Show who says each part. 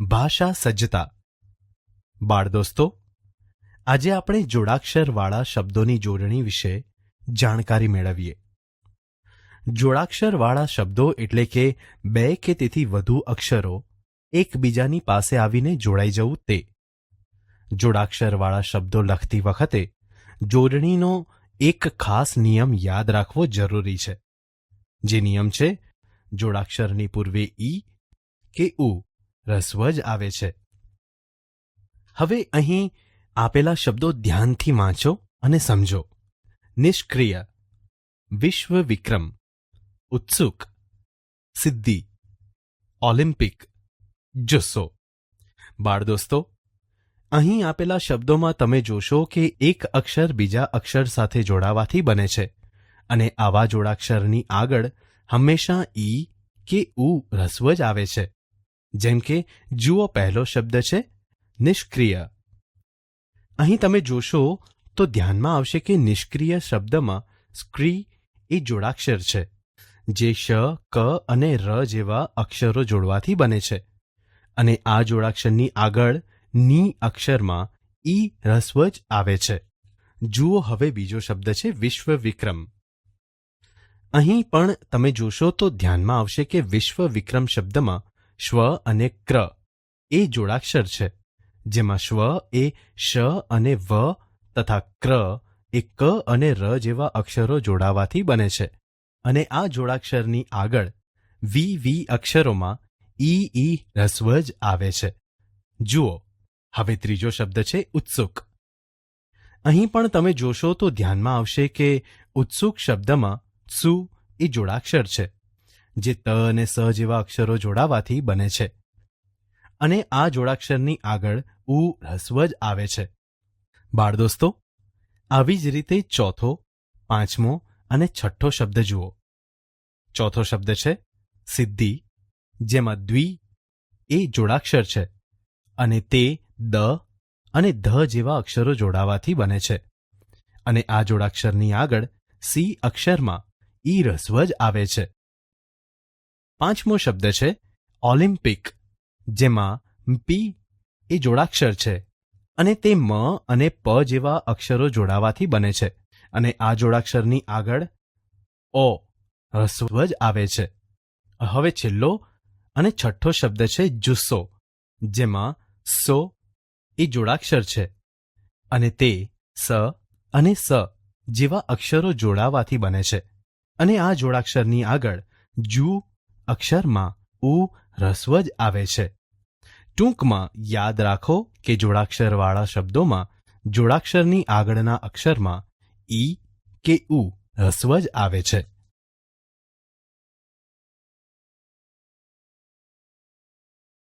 Speaker 1: ભાષા સજ્જતા. બાળ દોસ્તો આજે આપણે જોડાક્ષરવાળા શબ્દોની જોડણી વિશે જાણકારી મેળવીએ. જોડાક્ષરવાળા શબ્દો એટલે કે બે કે તેથી વધુ અક્ષરો એકબીજાની પાસે આવીને જોડાઈ જવું તે. જોડાક્ષરવાળા શબ્દો લખતી વખતે જોડણીનો એક ખાસ નિયમ યાદ રાખવો જરૂરી છે. જે નિયમ છે, જોડાક્ષરની પૂર્વે ઈ કે ઉ. રસ્વ જ આવે છે. હવે અહીં આપેલા શબ્દો ધ્યાનથી વાંચો અને સમજો. નિષ્ક્રિય વિશ્વ વિક્રમ ઉત્સુક, સિદ્ધિ, ઓલિમ્પિક, જુસ્સો. બાળ દોસ્તો, અહીં આપેલા શબ્દોમાં તમે જોશો કે એક અક્ષર બીજા અક્ષર સાથે જોડાવાથી બને છે અને આવા જોડાક્ષરની આગળ હંમેશા ઈ કે ઉ રસ્વ જ આવે છે. જેમ કે, જુઓ પહેલો શબ્દ છે, નિષ્ક્રિય. અહીં તમે જોશો તો ધ્યાનમાં આવશે કે નિષ્ક્રિય શબ્દમાં સ્ક્રી એ જોડાક્ષર છે, જે શ, ક અને ર જેવા અક્ષરો જોડવાથી બને છે. અને આ જોડાક્ષરની આગળની અક્ષરમાં ઈ રસ્વ જ આવે છે. જુઓ હવે બીજો શબ્દ છે વિશ્વ વિક્રમ અહીં પણ તમે જોશો તો ધ્યાનમાં આવશે કે વિશ્વ વિક્રમ શબ્દમાં શ્વ અને ક્ર. એ જોડાક્ષર છે, જેમાં શ્વ એ શ અને વ તથા ક્ર એ ક અને ર જેવા અક્ષરો જોડાવાથી બને છે. અને આ જોડાક્ષરની આગળ વી વી અક્ષરોમાં ઈ ઈ રસ્વ જ આવે છે. જુઓ, હવે ત્રીજો શબ્દ છે ઉત્સુક. અહીં પણ તમે જોશો તો ધ્યાનમાં આવશે કે ઉત્સુક શબ્દમાં સુ એ જોડાક્ષર છે. જે ત અને સ જેવા અક્ષરો જોડાવાથી બને છે. અને આ જોડાક્ષરની આગળ ઉ રસ્વ જ આવે છે. બાળ દોસ્તો, આવી જ રીતે ચોથો, પાંચમો અને છઠ્ઠો શબ્દ જુઓ. ચોથો શબ્દ છે સિદ્ધિ, જેમાં દ્વિ એ જોડાક્ષર છે અને તે દ અને ધ જેવા અક્ષરો જોડાવાથી બને છે. અને આ જોડાક્ષરની આગળ સી અક્ષરમાં ઈ રસ્વ જ આવે છે. પાંચમો શબ્દ છે ઓલિમ્પિક જેમાં પી એ જોડાક્ષર છે અને તે મ અને પ જેવા અક્ષરો જોડાવાથી બને છે. અને આ જોડાક્ષરની આગળ ઓ હસ્વ જ આવે છે. હવે છેલ્લો અને છઠ્ઠો શબ્દ છે જુસ્સો, જેમાં સો એ જોડાક્ષર છે. અને તે સ અને સ જેવા અક્ષરો જોડાવાથી બને છે. અને આ જોડાક્ષરની આગળ જુ અક્ષરમાં ઉ હ્રસ્વ જ આવે છે. ટૂંકમાં યાદ રાખો કે જોડાક્ષરવાળા શબ્દોમાં જોડાક્ષરની આગળના અક્ષરમાં ઈ કે ઉ હ્રસ્વ જ આવે છે.